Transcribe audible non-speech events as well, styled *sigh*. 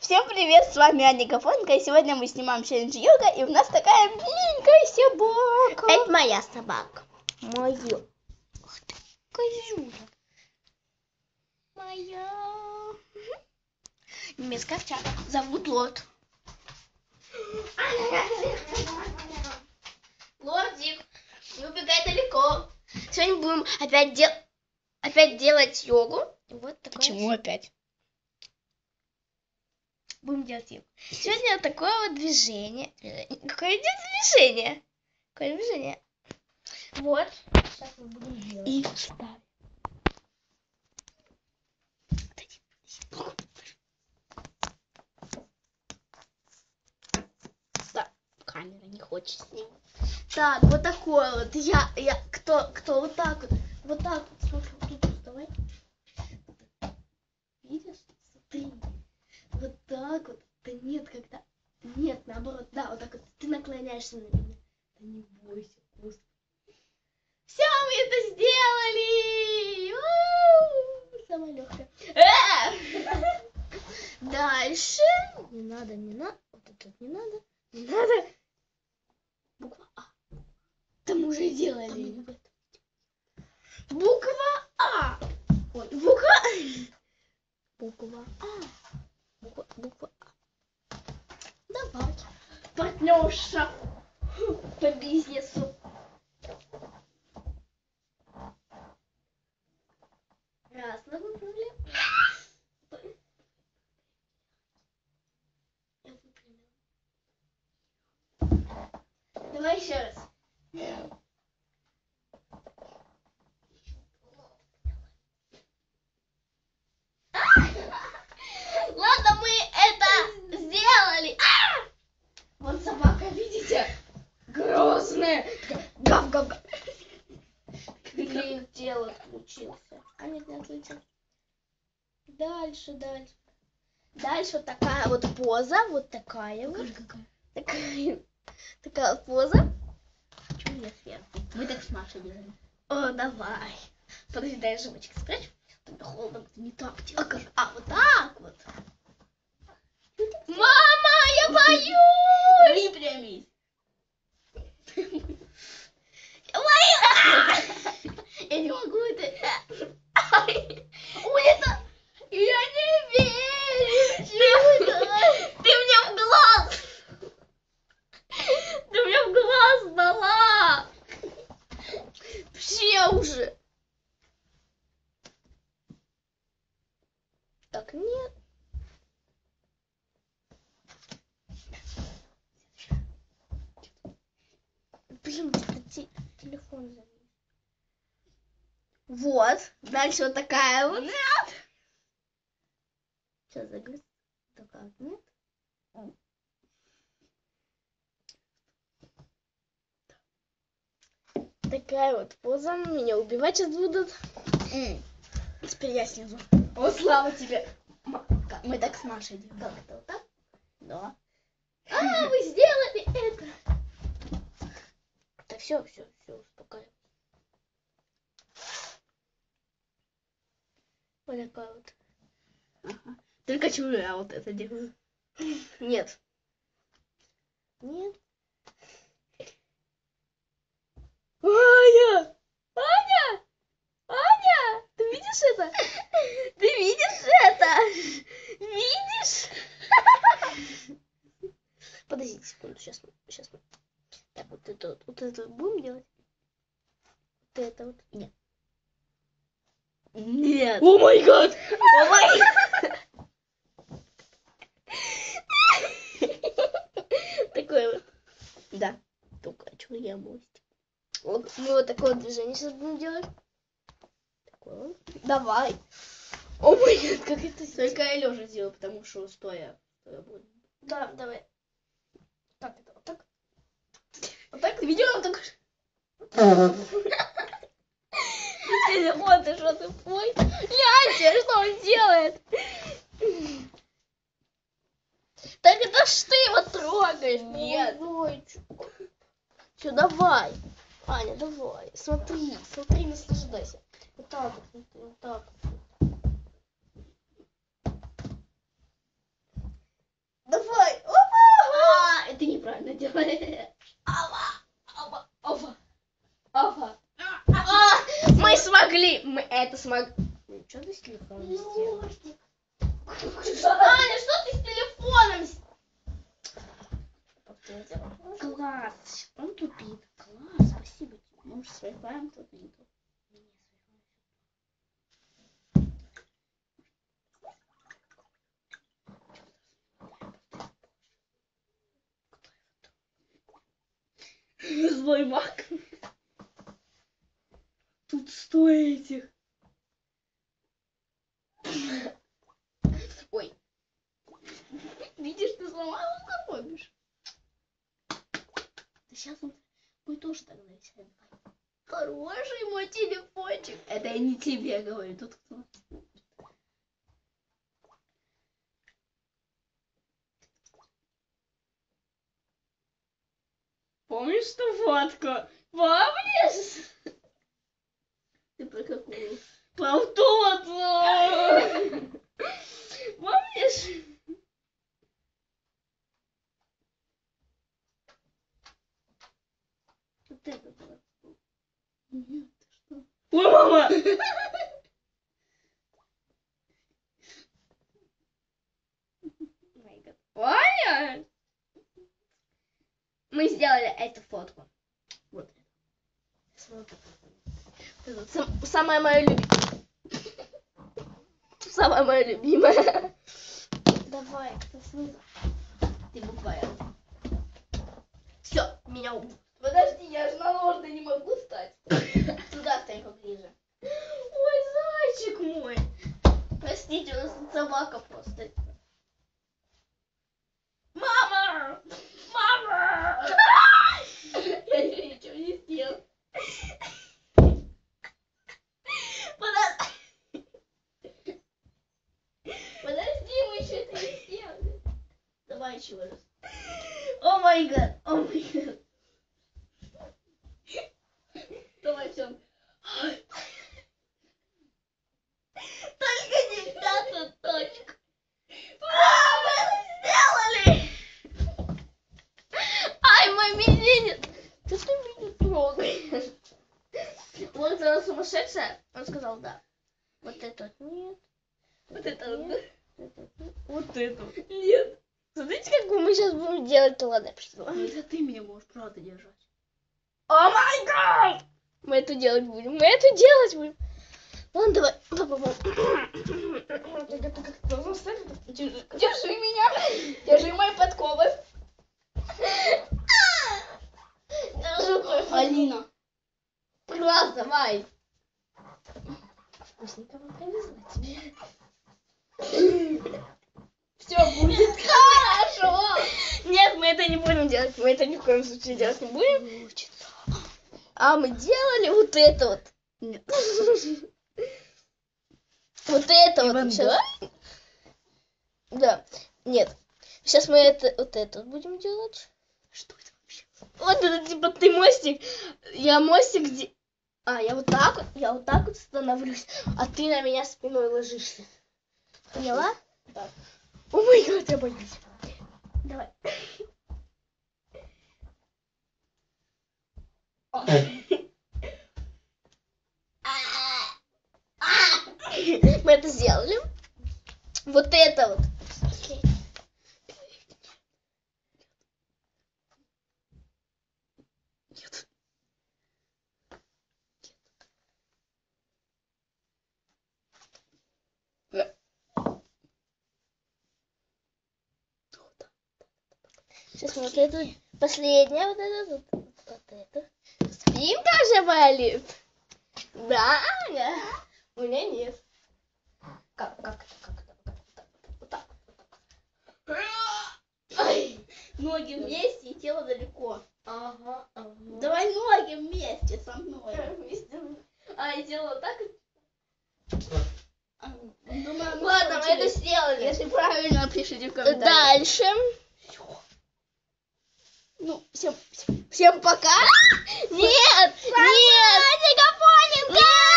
Всем привет, с вами Аня Гафонка, и сегодня мы снимаем челлендж йога, и у нас такая миленькая собака. Это моя собака. моё. Ух ты, козюля. Моя. Немецкая овчарка. Зовут Лорд. Лордик, не убегай далеко. Сегодня будем опять, дел... опять делать йогу. И Вот такое. Почему опять? Будем делать йогу. Сегодня такое вот движение. Какое идет движение? Какое движение? Вот. Сейчас мы будем делать. И ставь. Да, камера не хочет снимать. Так, вот такое вот. Я, я, кто, кто вот так вот, вот так вот, смотри, вот тут вставай. Видишь? Смотри. Вот так вот. Да нет, когда... Нет, наоборот, да, вот так вот. Ты наклоняешься на меня. Да не бойся, просто. Все, мы это сделали! У-у-у! Самое легкое. Дальше. Не надо, не надо. Вот это не надо. Не надо. Буква А. Там уже делали. Буква А. Ой, буква Буква А. Буква, буква А. Давай. Партнерша по бизнесу. Раз, мы выправляем. Я выпрямила. Давай еще раз. Ладно, мы это сделали. А! Вот собака, видите? Грозная. Гав-гав-гав. Блин, тело отключился. А нет, не отключился. Дальше, дальше. Дальше вот такая вот поза, вот такая вот. Такая, такая поза. Почему я сверху? Мы так с Машей делаем. О, давай. Подожди, дай живочек спрячь. Тогда холодно, не так делать. А, вот так вот. Мама, я боюсь! Выпрямись. Я боюсь! Я не могу это. Ой, это... Я не верю! Чудо! Ты мне в глаз! Ты мне в глаз дала! Все уже! Так, нет. Те- телефон завис. Вот. Дальше вот такая вот. Сейчас загрыз. Такая вот, нет? Такая вот поза. Меня убивать сейчас будут. Теперь я снизу. О, слава тебе. Как- Мы так с Машей делаем. Как это вот так? Да. А, вы сделали это! Все, все, все, успокаивайся. Вот такая вот. Ага. Только чужую я вот это делаю. Нет. Нет. Аня! Аня! Аня! Ты видишь это? Ты видишь это? Видишь? *laughs* Подождите секунду, сейчас мы, сейчас мы. Так, вот это вот, вот это вот будем делать? Вот это вот. Нет. Нет. О май гад! О май Такое вот. Да. Только что я мостик. Вот мы вот такое движение сейчас будем делать. Такое. Давай. О май гад, как это Только я лежа сделаю, потому что стоя. будет. Да, давай. Так, это вот так. Вот так. Телефон, ты что, тупой? Гляньте, что он делает. Так это ж ты его трогаешь. Нет. Все, давай. Аня, давай. Смотри, смотри, наслаждайся. Вот так вот, вот так. Смог... Что ты с телефоном сделал? Ножик. Аня, что ты с телефоном? с- Класс, он тупит. Класс, спасибо тебе. Может, свайпаем тут нету. Злой маг. Тут сто этих. Ой. Ты сломала, запомнишь. Да сейчас он... Мы тоже так нарисуем. Хороший мой телефончик. Это я не тебе говорю, тут кто? Помнишь ту фотку? Помнишь? Ты про какую? Про тот. Помнишь? Вот это было. Нет, ты что? Ой, мама! My God. Ваня! Мы сделали эту фотку. Вот сам- самая моя любимая. Самая моя любимая. Давай, кто снизу? Ты буквально. Все, меня убил. Подожди, я же на ложный не могу встать. Сюда стань поближе. Ой, зайчик мой. Простите, у нас собака просто. Мама! Мама! Я ничего не сделал. Подожди. Мы еще это не. Давай еще раз. О май гад, о май гад. Давай все. Только не пятая точка. А, мы это сделали! Ай, мой мизинец! Ты что меня трогаешь? Вот она сумасшедшая? Он сказал да. Вот это вот нет. Вот это. Нет. Вот это. Нет. Смотрите, как мы сейчас будем делать ладно, я пришла. Это ты меня можешь правда держать. О май гад! Мы это делать будем. Мы это делать будем. Ладно, давай. Попробуем. Держи, меня. Держи мои подковы. Держи Алина. Класс, давай. Вкусненько вам повезло тебе. Все будет хорошо. Нет, мы это не будем делать. Мы это ни в коем случае делать не будем. А мы делали вот это вот. Нет. Вот это вот. Иван, Сейчас... Да. Нет. Сейчас мы это вот это вот будем делать. Что это вообще? Вот это типа ты мостик. Я мостик где. А, я вот так вот, я вот так вот становлюсь, а ты на меня спиной ложишься. Поняла? Да. О май гад, я боюсь. Давай. Мы это сделали. Вот это вот. Вот это последнее вот это вот, вот это. Спинка же болит. Да, да. У меня нет. Как, как это, как это, как это? Вот так. Вот так. Ай, ноги вместе и тело далеко. Ага, ага. Давай ноги вместе со мной. А, и делала так. Думаю, Ладно, мы это сделали. Если правильно, пишите в комментариях. Дальше. Ну, всем, Всем пока. *laughs* Нет, нет. Нет.